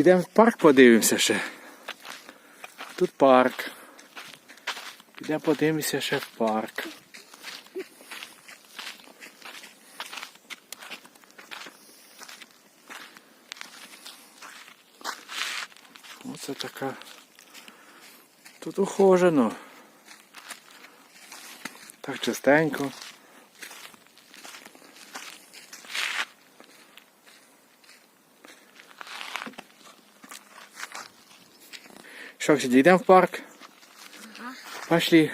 Підемо в парк подивимося ще. Тут парк. Підемо подивимося ще в парк. Оце така. Тут ухожено. Так частенько. Що, ще йдемо в парк? Пошли.